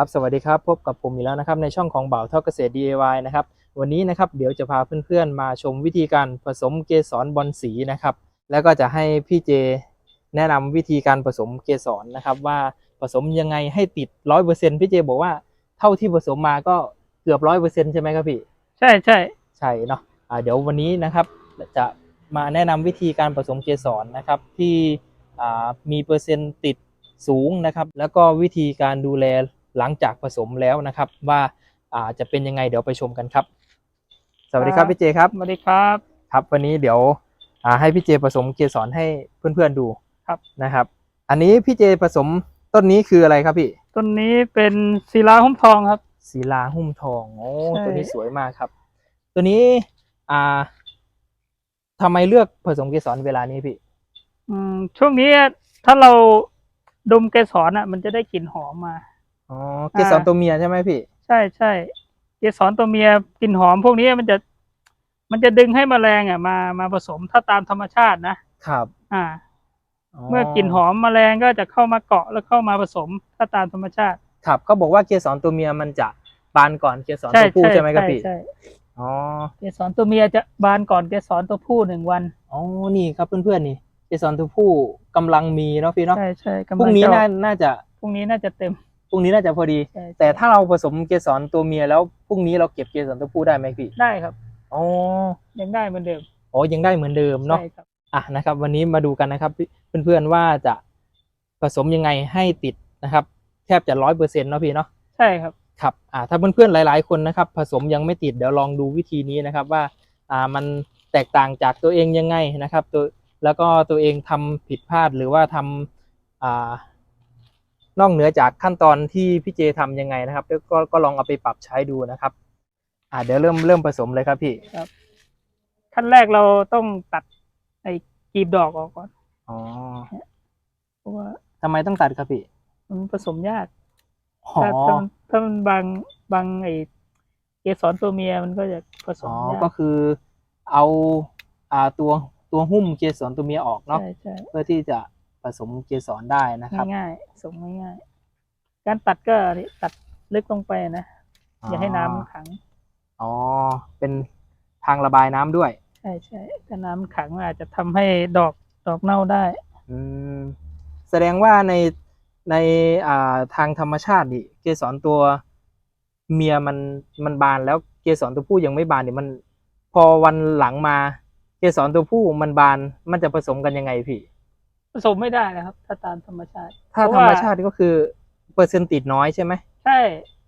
ครับสวัสดีครับพบกับผมอีกแล้วนะครับในช่องของบ่าวเท่าเกษตร DIY นะครับวันนี้นะครับเดี๋ยวจะพาเพื่อนๆมาชมวิธีการผสมเกสรบอลสีนะครับ แล้วก็จะให้พี่เจแนะนำวิธีการผสมเกสรนะครับ ว่าผสมยังไงให้ติดร้อยเปอร์เซ็นพี่เจบอกว่าเท่าที่ผสมมาก็เกือบร้อยเปอร์เซ็นใช่ไหมครับพี่ ใช่ใช่ใช่เนาะอ่าเดี๋ยววันนี้นะครับจะมาแนะนำวิธีการผสมเกสรนะครับที่อ่ามีเปอร์เซ็นต์ติดสูงนะครับ แล้วก็วิธีการดูแล หลังจากผสมแล้วนะครับว่าอ่าจะเป็นยังไงเดี๋ยวไปชมกันครับ สวัสดีครับพี่เจครับสวัสดีครับครับ วันนี้เดี๋ยวอ่าให้พี่เจผสมเกสรให้เพื่อนๆดูครับนะครับ อันนี้พี่เจผสมต้นนี้คืออะไรครับพี่ต้นนี้เป็นศิลาหุ้มทองครับศิลาหุ้มทองโอ้ใช่ตัวนี้สวยมากครับ ตัวนี้อ่าทำไมเลือกผสมเกสรเวลานี้พี่ อืมช่วงนี้ถ้าเราดมเกสรอะ มันจะได้กลิ่นหอมมา อ๋อเกสรตัวเมียใช่ไหมพี่ ใช่ใช่เกสรตัวเมียกลิ่นหอมพวกนี้มันจะ มันจะดึงให้แมลงอะมามาผสมถ้าตามธรรมชาตินะครับ อ่า เมื่อกลิ่นหอมแมลงก็จะเข้ามาเกาะแล้วเข้ามาผสมถ้าตามธรรมชาติ ครับก็บอกว่าเกสรตัวเมียมันจะบานก่อนเกสรใช่ตัวผู้ใช่ใช่ไหมครับพี่ใช่อ๋อเกสรตัวเมียจะบานก่อนเกสรตัวผู้หนึ่งวันอ๋อนี่ครับเพื่อนๆนี่เกสรตัวผู้กำลังมีเนาะพี่เนาะใช่ใช่กำลัพรุ่งนี้จะน่าน่าจะพรุ่งนี้น่าจะเต็ม พรุ่งนี้น่าจะพอดีใช่แต่ถ้าเราผสมเกสรตัวเมียแล้วพรุ่งนี้เราเก็บเกสรตัวผู้ได้ไหมพี่ได้ครับอ๋อยังได้เหมือนเดิมอ๋อยังได้เหมือนเดิมเนาะใช่ครับอะนะครับ วันนี้มาดูกันนะครับ เพื่อนๆว่าจะผสมยังไงให้ติดนะครับ แทบจะร้อยเปอร์เซ็นต์เนาะพี่เนาะใช่ครับครับอ่าถ้าเพื่อนๆหลาย ๆคนนะครับ ผสมยังไม่ติดเดี๋ยวลองดูวิธีนี้นะครับว่าอ่ามันแตกต่างจากตัวเองยังไงนะครับ ตัวแล้วก็ตัวเองทำผิดพลาดหรือว่าทำอ่า นอกเหนือจากขั้นตอนที่พี่เจทำยังไงนะครับแล้วก็ก็ลองเอาไปปรับใช้ดูนะครับ อ่าเดี๋ยวเริ่มเริ่มผสมเลยครับพี่ขั้นแรกเราต้องตัดไอ้กลีบดอกออกก่อนอ๋อเพราะว่าทำไมต้องตัดครับพี่มันผสมยากอ๋อถ้าถ้ามันถ้ามันบางบางไอ้เกสรตัวเมียมันก็จะผสอ๋มอยากก็คือเอาอ่าตัวตัวหุ้มเกสรตัวเมียออกเนาะใช่ใช่ เพื่อที่จะผ สมเกสรได้นะครับ ง่ายๆส่งง่ายๆการตัดก็นี่ตัดลึกลงไปนะ อย่าให้น้ำมันขัง อ๋อ เป็นทางระบายน้ำด้วย ใช่ใช่ถ้าน้ำขังมันอาจจะทำให้ดอกดอกเน่าได้ อืม แสดงว่าในในอ่าทางธรรมชาตินี่เกสรตัวเมียมันมันบานแล้วเกสรตัวผู้ยังไม่บานเนี่ยมัน พอวันหลังมา เกสรตัวผู้มันบานมันจะผสมกันยังไงพี่ผ สมไม่ได้นะครับ ถ้าตามธรรมชาติ ถ้าเพธรราะรมว่าชาติก็คือเปอร์เซ็นต์ติดน้อยใช่ไหมใช่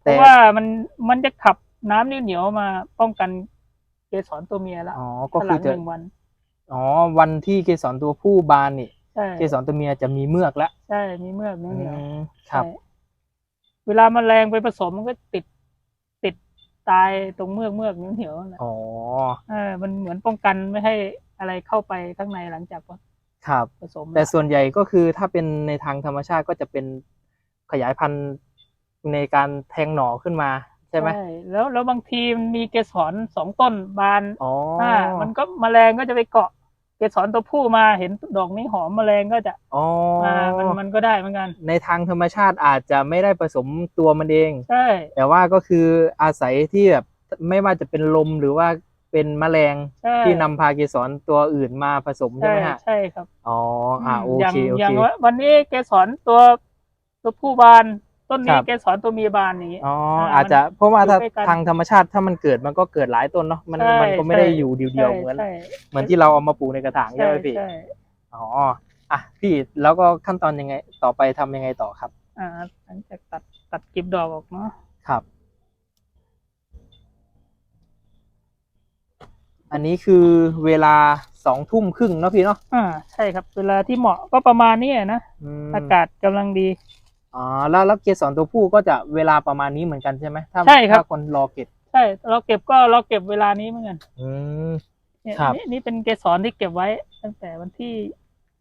เพแต่ราะว่ามันมันจะขับน้ำเหนียวๆมาป้องกันเกสรตัวเมียแล้วอ๋อก็หคืลัองจะหนึ่งวันอ๋อวันที่เกสรตัวผู้บานนี่ใช่เกสรตัวเมียจะมีเมือกแล้วใช่มีเมือกเหนียวอืๆมครับใช่เวลาแมลงไปผสมมันก็ติดติดตายตรงเมือกเมือกเหนียวๆนั่นแหละอ๋อเออมันเหมือนป้องกันไม่ให้อะไรเข้าไปข้างในหลังจาก ครับผสมแต่ส่วนใหญ่ก็คือถ้าเป็นในทางธรรมชาติก็จะเป็นขยายพันธุ์ในการแทงหน่อขึ้นมาใช่ไหมแล้วแล้วบางทีมันมีเกสรสองต้นบานอ๋ออ่ามันก็แมลงก็จะไปเกาะเกสรตัวผู้มาเห็นดอกนี้หอมแมลงก็จะอ๋อมามันมันก็ได้เหมือนกัน ในทางธรรมชาติอาจจะไม่ได้ผสมตัวมันเองใช่แต่ว่าก็คืออาศัยที่แบบไม่ว่าจะเป็นลมหรือว่า เป็นแมลงใช่ที่นำพาเกสรตัวอื่นมาผสมใช่ใช่ไหมฮะใช่ครับอ๋ออ่าโออย่างเคโออย่าเคงว่าวันนี้เกสรตัวตัวผู้บานต้นนี้ครับ เกสรตัวเมียบานอย่างนี้ อ๋ออ่าอาจจะเพราะว่าถ้าอยู่ด้วยกัน ทางธรรมชาติถ้ามันเกิดมันก็เกิดหลายต้นเนาะมันใช่มันก็ไม่ได้ใช่อยู่เดียวๆเหมือน ใช่เหมือนที่เราเอามาปลูกในกระถางใช่ใช่ไหมพี่ ใช่อ๋อ อะพี่แล้วก็ขั้นตอนยังไง ต่อไปทำยังไงต่อครับ อ่าหลังจากตัดตัดกลีบดอกออกเนาะครับ อันนี้คือเวลาสองทุ่มครึ่งเนาะพี่เนาะอ่าใช่ครับ เวลาที่เหมาะก็ประมาณนี้นะอืมอากาศกำลังดีอ๋อแล้วแล้วเกสรตัวผู้ก็จะเวลาประมาณนี้เหมือนกันใช่ไหมถ้าใช่ครับถ้าคนรอเก็บใช่เราเก็บก็เราเก็บเวลานี้เหมือนกัน อืมเนี่ยครับนี่นี่เป็นเกสรที่เก็บไว้ ตั้งแต่วันที่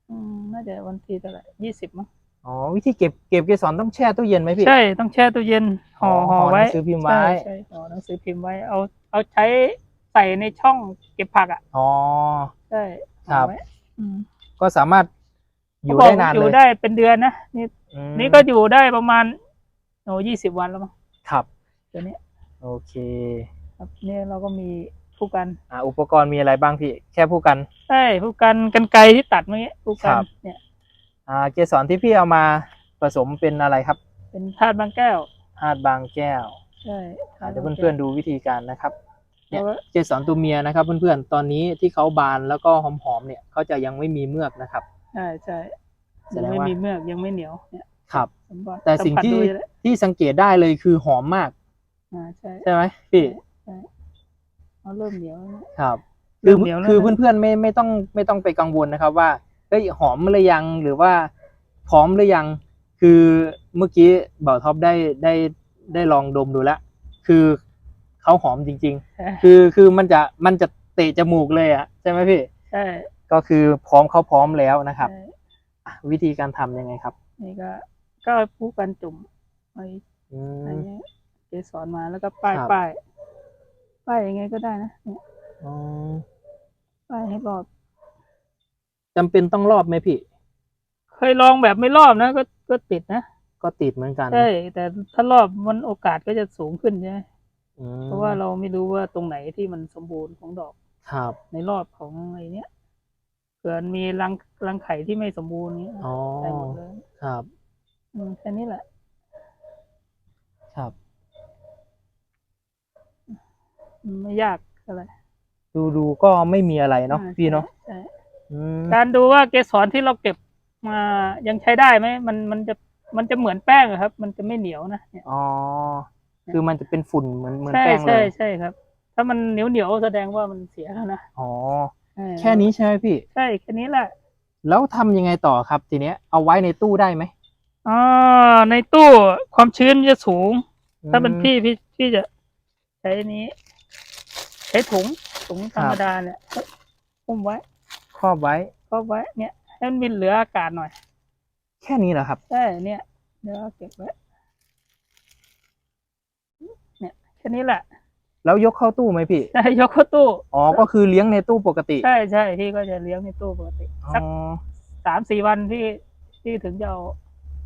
อืมน่าจะวันที่เท่าไหร่ยี่สิบมั้งอ๋อวิธีเก็บเก็บเกสรต้องแช่ตู้เย็นไหมพี่ใช่ต้องแช่ตู้เย็นห่ออ๋อห่อห่อไว้หนังสือพิมพ์ไว้ใช่ใช่ห่อหนังสือพิมพ์ไว้เอาเอาใช้ใส่ในช่องเก็บผักอะอ๋อ ใช่ครับห่อไว้อืมก็สามารถอยู่เขาบได้กนานอเลยู่ยได้เป็นเดือนนะนี่อืมนี่ก็อยู่ได้ประมาณโอ้ยี่สิบวันแล้วมั้งครับ ตัวเนี้ยโอเคครับเนี่ยเราก็มีผู้กันอ่าอุปกรณ์มีอะไรบ้างพี่ แค่ผู้กัน ใช่ผู้กันกันไกรที่ตัดเมื่อกี้ผู้กัคนรับ เนี่ย อ่าเกสรที่พี่เอามาผสมเป็นอะไรครับเป็นธาตุบางแก้วธาตุบางแก้วใช่อ่าเดี๋ยวเพื่อนๆดูวิธีการนะครับ เนี่ยแล้วก็เกสรตัวเมียนะครับเพื่อนๆ ตอนนี้ที่เขาบานแล้วก็หอมๆเนี่ยเขาจะยังไม่มีเมือกนะครับ ใช่ใช่แสยังดงไม่ว่ามีมีเมือกยังไม่เหนียวเนี่ยครับสัมผัสแต่สิ่งสัมผัสที่ดูเลยที่สังเกตได้เลยคือหอมมากอ่าใช่ใช่ไหมพี่เอาเริ่มเหนียวแล้วเนี่ยครับเริ่คือมเหนียวแล้วคือนะเพื่อนๆไม่ไม่ต้องไม่ต้องไปกังวลนะครับ ว่าเฮ้ยหอมหรือยังหรือว่าพร้อมหรือยัง คือเมื่อกี้บ่าวท็อปได้ได้ได้ลองดมดูแล้วคือ เขาหอมจริงใช่ๆคือคือมันจะมันจะเตะจมูกเลยอะใช่ไหมพี่ใช่ก็คือพร้อมเขาพร้อมแล้วนะครับใช่อะวิธีการทำยังไงครับ นี่ก็ ก็ผู้กันจุ่มไอ้อือันมเนี้ยเกสรมาแล้วก็ป้ายครับป้ายป้ายยังไงก็ได้นะเนี่ยอ๋อป้ายให้รอบจำเป็นต้องรอบไหมพี่ เคยลองแบบไม่รอบนะก็ก็ติดนะก็ติดเหมือนกันใช่แต่ถ้ารอบมันโอกาสก็จะสูงขึ้นใช่ไหมอืม เพราะว่าเราไม่รู้ว่าตรงไหนที่มันสมบูรณ์ของดอกครับในรอบของไอ้เนี้ยเกิดมีรังรังไข่ที่ไม่สมบูรณ์เนี้ยอ๋อใส่หมดเลยครับอืมแค่นี้แหละ ครับไม่ยากอะไรดูดูก็ไม่มีอะไรเนาะอ่พี่เนาะใช่อืมการดูว่าเกสรที่เราเก็บมายังใช้ได้ไหมมันมันจะมันจะเหมือนแป้งอะครับ มันจะไม่เหนียวนะเนี่ยอ๋อ คือมันจะเป็นฝุ่นเหมือนเหมือนใช่แป้งเลใช่ยใช่ครับ ถ้ามันเหนียวเหนียวๆแสดงว่ามันเสียแล้วนะอ๋อใช่แค่นี้ใช่ไหมพี่ ใช่แค่นี้แหละแล้วทำยังไงต่อครับ ทีเนี้ยเอาไว้ในตู้ได้ไหมอ่าในตู้ความชื้นจะสูง ถ้าเป็นอืมพี่พี่พี่จะใช้นี้ ใช้ถุงถุงธรรมดาเนี่ยอุ้มไว้ครอบไว้ ก็ไว้เนี่ยให้มันมีเหลืออากาศหน่อยแค่นี้เหรอครับ ใช่เนี่ยเดี๋ยวเอาเก็บไว้ เนี่ยแค่นี้แหละ แล้วยกเข้าตู้ไหมพี่ ใช่ยกเข้าตู้ อ๋อ ก็คือเลี้ยงในตู้ปกติ ใช่ใช่พี่ก็จะเลี้ยงในตู้ปกติอ๋อสักสามสี่วันพี่พี่ถึงจะเอา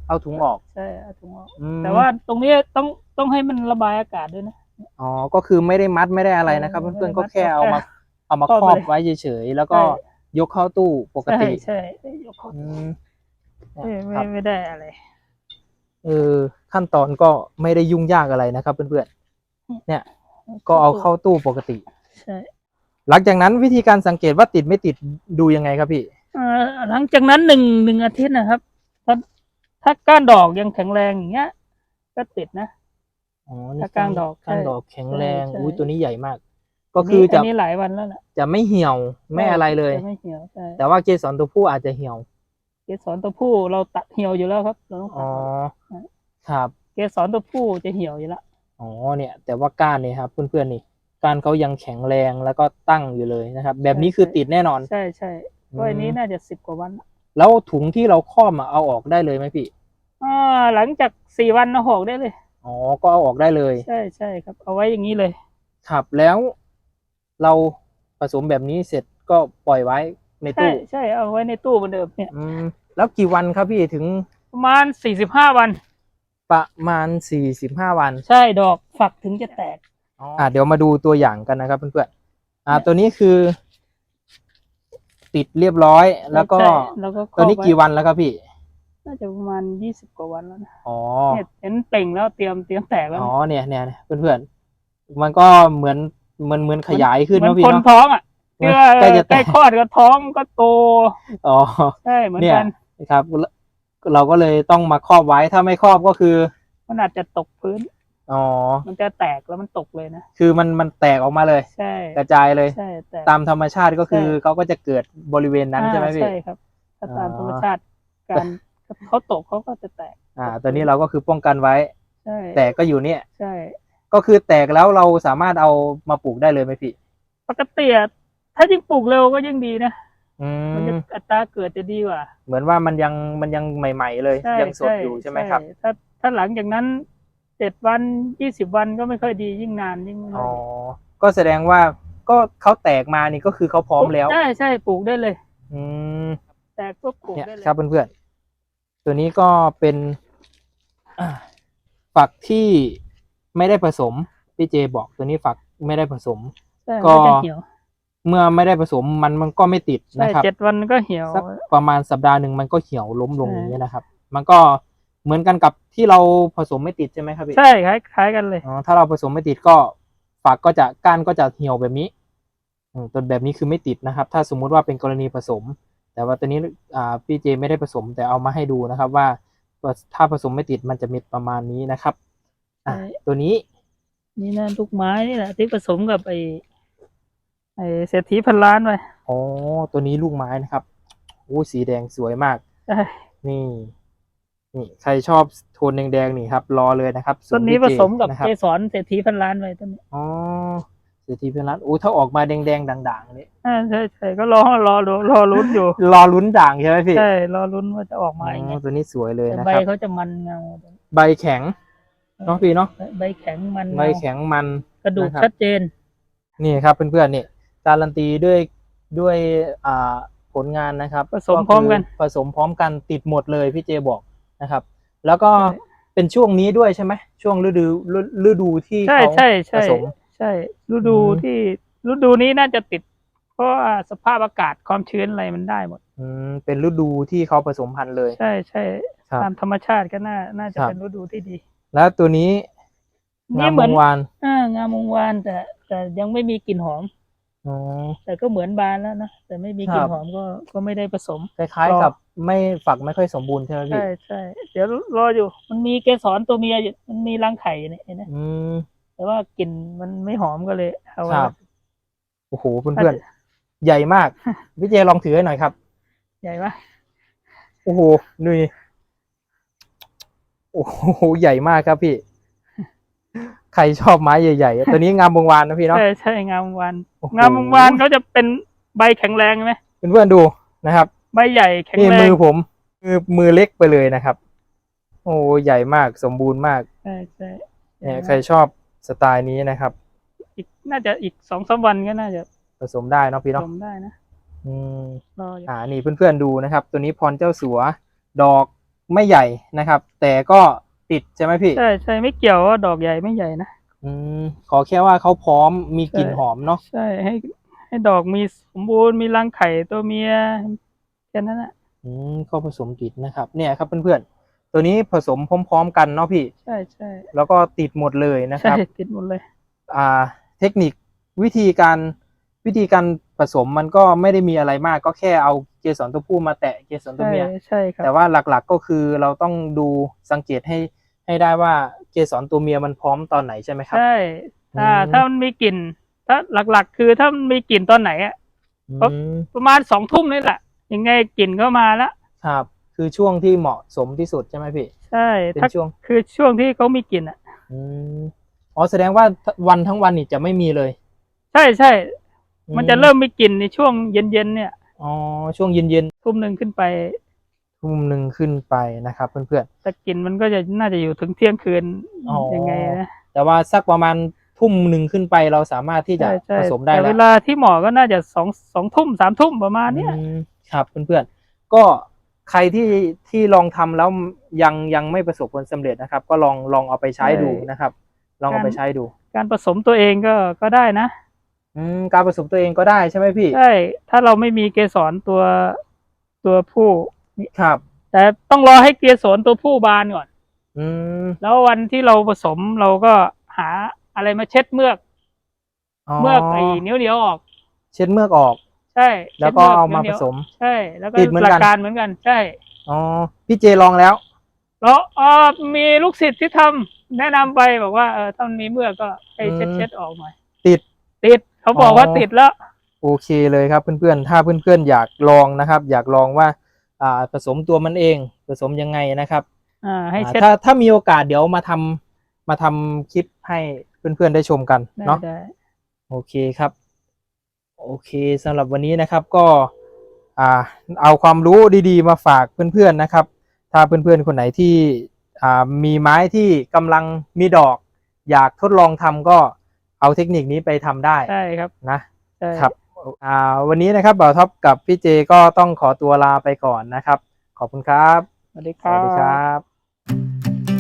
เอาถุงออก ใช่เอาถุงออกอืมแต่ว่าตรงนี้ต้องต้องให้มันระบายอากาศด้วยนะ อ๋อ ก็คือไม่ได้มัดไม่ได้อะไรนะครับไม่ได้เพื่อนๆ ก็มัดแค่เอามาแค่เอามาครอบครอบไปเลยไว้เฉยๆ แล้วก็ใช่ยกเข้าตู้ปกใช่ติใช่ยกเข้าอืตู้มไม่ครัไม่บไม่ได้อะไร เออขั้นตอนก็ไม่ได้ยุ่งยากอะไรนะครับเพื่อนๆ เนี่ย ก็เอาเข้าตู้ปกติ ใช่หลังจากนั้นวิธีการสังเกตว่าติดไม่ติดดูยังไงครับพี่เอ่อหลังจากนั้นหนึ่งหนึ่งอาทิตย์นะครับถ้าถ้าก้านดอกยังแข็งแรงอย่างเงี้ย ก็ติดนะอ๋อนี่ถ้ากลางดอกกลางใช่ ดอกแข็งแรงใช่ อุ้ยตัวนี้ใหญ่มาก ก็คือจะนนี้นนี้หลายวันแล้วแหละจะไม่เหี่ยวไม่อะไรเลย จะไม่เหี่ยวใช่แต่ว่าเกสรตัวผู้อาจจะเหี่ยวเกสรตัวผู้เราตัดเหี่ยวอยู่แล้วครับเราต้องตัอ๋ดอออกครับ เกสรตัวผู้จะเหี่ยวอยู่แล้ว อ๋อเนี่ยแต่ว่าก้านเนี่ยครับเพื่อนๆนี่ก้านเขายังแข็งแรงแล้วก็ตั้งอยู่เลยนะครับ แบบนี้คือติดแน่นอน ใช่ใช่เพราะอันนี้น่าจะสิบกว่าวันละแล้วถุงที่เราครอบมาเอาออกได้เลยไหมพี่อ่าหลังจากสี่วันเราหอกได้เลยอ๋อก็เอาออกได้เลย ใช่ใช่ครับ เอาไว้อย่างนี้เลยครับแล้วเราผสมแบบนี้เสร็จก็ปล่อยไว้ในใช่ตู้ใช่เอาไว้ในตู้เหมือนเดิมเนี่ยอืมแล้วกี่วันครับพี่ถึงประมาณสี่สิบห้าวัน ประมาณสี่สิบห้าวันใช่ดอกฝักถึงจะแตก อ่าเดี๋ยวมาดูตัวอย่างกันนะครับเพื่อนๆอ่าตัวนี้คือ ติดเรียบร้อย แล้วก็ใช่แล้วก็ครตัวอบนี้ไว้ กี่วันแล้วครับพี่ น่าจะประมาณยี่สิบกว่าวันแล้วนะอ๋อ เนี่ยเห็นเปล่งแล้วเตรียมเตรียมแตกแล้วอ๋อนะเนี่ยเนี่ยเนี่ยเพื่อนๆ มันก็เหมือนเหมือนเหมือนขยายขึ้นเหมือเนาะนพี่คนเนาะ ท้องอะเหมืที่อนว่าใกล้จะใกแตล้กคลอดก็ท้องก็โต อ๋อ ใช่เหมือนเนี่ย กันครับ เราก็เลยต้องมาครอบไว้ถ้าไม่ครอบก็คือ มันอาจจะตกพื้น อ๋อ มันจะแตกแล้วมันตกเลยนะ คือมันมันแตกออกมาเลย ใช่ กระจายเลย ใช่แตกตามธรรมชาติก็คือใช่เขาก็จะเกิดบริเวณนั้นใช่ไหมอ่าพี่ใช่ครับถ้าตามอ๋อธรรมชาติการเขาตกเขาก็จะแตก อ่า ตัวนี้เราก็คือป้องกันไว้ ใช่ แตกก็อยู่เนี่ย ใช่ ก็คือแตกแล้วเราสามารถเอามาปลูกได้เลยไหมพี่ ปกติอะถ้ายิ่งปลูกเร็วก็ยิ่งดีนะ อืมันจะมอัตราเกิดจะดีกว่าเหมือนว่ามันยังมันยังใหม่ ๆ เลย ใช่ยังสดอยู่ใช่ไหมครับ ถ้าถ้าหลังจากนั้นเจ็ดวันยี่สิบวันก็ไม่ค่อยดียิ่งนานยิ่งไม่ค่อ๋อ อยดีก็แสดงว่าก็เขาแตกมานี่ก็คือเขาพร้อมแล้ว ใช่ใช่ปลูกได้เลย อืม แต่ก็ปลูกเนี่ยได้เลยครับเพื่อนๆ ตัวนี้ก็เป็นอ่าฝักที่ไม่ได้ผสมพี่เจบอกตัวนี้ฝักไม่ได้ผสม ใช่ก็มันจะเหี่ยว เมื่อไม่ได้ผสมมันมันก็ไม่ติดใช่นะครับเจ็ดวันก็เหี่ยวสักประมาณสัปดาห์หนึ่งมันก็เหี่ยวล้มลงใช่อย่างนี้ยนะครับ มันก็เหมือนกันกับที่เราผสมไม่ติดใช่ไหมครับพี่ใช่คล้ายคล้ายกันเลยอ๋อถ้าเราผสมไม่ติดก็ฝักก็จะก้านก็จะเหี่ยวแบบนี้อืมตัวแบบนี้คือไม่ติดนะครับ ถ้าสมมุติว่าเป็นกรณีผสม แต่ว่าตัวนี้อ่าพี่เจไม่ได้ผสมแต่เอามาให้ดูนะครับว่าตัวถ้าผสมไม่ติดมันจะมีประมาณนี้นะครับอะใช่ตัวนี้นี่นะลูกไม้นี่แหละที่ผสมกับไอ้ ไอ้เศรษฐีพันล้านไปอ๋อ ตัวนี้ลูกไม้นะครับโอ้สีแดงสวยมากใช่นี่ นี่ใครชอบโทนแดงๆนี่ครับ รอเลยนะครับต้นนี้พี่ผเจสมกับนะครับเกสรเศรษฐีพันล้านไปต้นนี้อ๋อเศรษฐีเป็นร้านโอ้ถ้าออกมาแดงๆด่างๆนี่อ่าใช่ใช่ก็รอรอรอรอลุ้นอยู่ รอลุ้นด่างใช่ไหมพี่ใช่รอลุ้นว่าจะออกมายังไงอ๋อตัวนี้สวยเลยแต่นะใบครับเขาจะมันเงาใบแข็งเนาะพี่เนาะใบแข็งมันใบเงาแข็งมันกระดูกนะครับชัดเจน นี่ครับเพื่อนๆนี่ การันตีด้วยด้วยอ่าผลงานนะครับผสมพร้อมกันผสมพร้อมกันติดหมดเลยพี่เจบอกนะครับ แล้วก็ใช่เป็นช่วงนี้ด้วยใช่ไหมช่วงฤดูฤฤดูที่ใช่เขาใช่ใช่ผสมใช่ฤดูอืมที่ฤดูนี้น่าจะติด เพราะว่าสภาพอากาศความชื้นอะไรมันได้หมด อืมเป็นฤดูที่เขาผสมพันธุ์เลย ใช่ใช่ครับตามธรรมชาติก็น่าน่าจะครับเป็นฤดูที่ดี แล้วตัวนี้นี่งามเหมืวอนงวานอ่างามวงวานแต่แต่ยังไม่มีกลิ่นหอม อ๋อ แต่ก็เหมือนบานแล้วนะ แต่ไม่มีครับกลิ่นหอมก็ก็ไม่ได้ผสม คล้ายรอๆกับไม่ฝักไม่ค่อยสมบูรณ์ใช่ไหมพี่ ใช่ใช่เดี๋ยวรออยู่ มันมีเกสรตัวเมียอยู่มันมีรังไข่อยู่เนี่ยเห็นไหมอืม แต่ว่ากลิ่นมันไม่หอมก็เลยเอาไว้ครับ โอ้โหเพื่อนๆ ใหญ่มาก พี่เจลองถือให้หน่อยครับ ใหญ่ปะโอ้โหนี่โอ้โห ใหญ่มากครับพี่ ใครชอบไม้ใหญ่ๆ ตัวนี้งามวงวานนะพี่เนาะ ใช่ใช่งามวงวานโอ้โหงามวงวานเขาจะเป็นใบแข็งแรงใช่ไหมเพื่อนๆดูนะครับ ใบใหญ่แข็งนี่แรมืงอผม มือมือเล็กไปเลยนะครับ โอ้ใหญ่มากสมบูรณ์มาก ใช่ใช่เนี่ยใครชอบสไตล์นี้นะครับ อีกน่าจะอีกสองสามวันก็น่าจะผสมได้เนาะพี่ผเนาะสมได้นะ อืมรออยู่อ่า นี่เพื่อนๆดูนะครับ ตัวนี้พรเจ้าสัว ดอกไม่ใหญ่นะครับ แต่ก็ ติดใช่ไหมพี่ ใช่ใช่ไม่เกี่ยวว่าดอกใหญ่ไม่ใหญ่นะอืมขอแค่ว่าเขาพร้อมมีกลิ่นใช่หอมเนาะใช่ให้ให้ดอกมีสมบูรณ์มีรังไข่ตัวเมียแค่นั้นแหละอืมก็ผสมติดนะครับ เนี่ยครับเพื่อนๆตัวนี้ผสมพร้อมๆกันเนาะพี่ ใช่ใช่แล้วก็ติดหมดเลยนะคใช่รับ ติดหมดเลย อ่า เทคนิควิธีการวิธีการผสมมันก็ไม่ได้มีอะไรมาก ก็แค่เอาเกสรตัวผู้มาแตะเกสรตัวใช่เมีย ใช่ครับแต่ว่าหลักๆก็คือเราต้องดูสังเกตให้ ให้ได้ว่าเกสรตัวเมียมันพร้อมตอนไหนใช่ไหมครับ ใช่ถ้าอืม ถ้ามันมีกลิ่น ถ้าหลักๆ คือถ้ามันมีกลิ่นตอนไหนอะ ครับ อืมประมาณสองทุ่มนี่แหละ ยังไงกลิ่นก็มาแล้วครับ คือช่วงที่เหมาะสมที่สุดใช่ไหมพี่ ใช่เป็นถ้าช่วงคือช่วงที่เขามีกลิ่นอะอืมอ๋อแสดงว่าวันทั้งวันนี่จะไม่มีเลยใช่ใช่อืมันจะเริ่มมีกลิ่นในช่วงเย็นๆเนี่ย อ๋อช่วงเย็นทุ่มหนึ่งขึ้นไปๆ ทุ่มหนึ่งขึ้นไปนะครับ เพื่อนแต่กลิ่นมันก็จะน่าจะอยู่ถึงเที่ยงคืนอ๋อยังไงนะๆแต่ว่าสักประมาณทุ่มหนึ่งขึ้นไปเราสามารถที่จะใช่ใช่ผสมได้แต่แล้เววลาที่เหมาะก็น่าจะสองสองทุ่มสามทุ่มประมาณเนี้ย อืมครับเพื่อนๆก็ใครที่ที่ลองทำแล้วยังยังไม่ประสบผลสำเร็จนะครับ ก็ลองลองเอาไปใช้ดูนะครับ ลองเอาไปใช้ดู การผสมตัวเองก็ก็ได้นะอืมการผสมตัวเองก็ได้ใช่ไหมพี่ ใช่ถ้าเราไม่มีเกสรตัวตัวผู้ ครับ แต่ต้องรอให้เกสรตัวผู้บานก่อน อืมแล้ววันที่เราผสมเราก็หาอะไรมาเช็ดเมือกเมือกไอ้เหนียวเหนียวๆออก เช็ดเมือกออก ใช่แล้วก็ช็ดเอามาหนีผยวๆสม ใช่ แล้วก็ติดเหมือนหลักันการเหมือนกัน ใช่อ๋อพี่เจลองแล้วแล้วเออมีลูกศิษย์ที่ทำแนะนำไปบอกว่าเออถ้ามันมีเมือกก็ให้เช็ดอืมเช็ดออกหน่อยติดติดเขาบอกว่าอ๋อติดแล้ว โอเคเลยครับเพื่อนๆ ถ้าเพื่อนๆ อยากลองนะครับ อยากลองว่า อ่าผสมตัวมันเองผสมยังไงนะครับอ่าให้อ่าเช็ดถ้าถ้ามีโอกาสเดี๋ยวมาทำมาทำคลิปให้เพื่อนๆได้ชมกันได้เนาะได้โอเคครับ โอเคสำหรับวันนี้นะครับก็อ่าเอาความรู้ดีๆ มาฝากเพื่อนๆนะครับ ถ้าเพื่อนๆคนไหนที่อ่ามีไม้ที่กำลังมีดอก อยากทดลองทำก็เอาเทคนิคนี้ไปทำได้ใช่ครับนะใช่ครับ อ่าวันนี้นะครับบ่าวท็อปกับพี่เจก็ต้องขอตัวลาไปก่อนนะครับ ขอบคุณครับ สวัสดีคสรัวัสดีคบรับ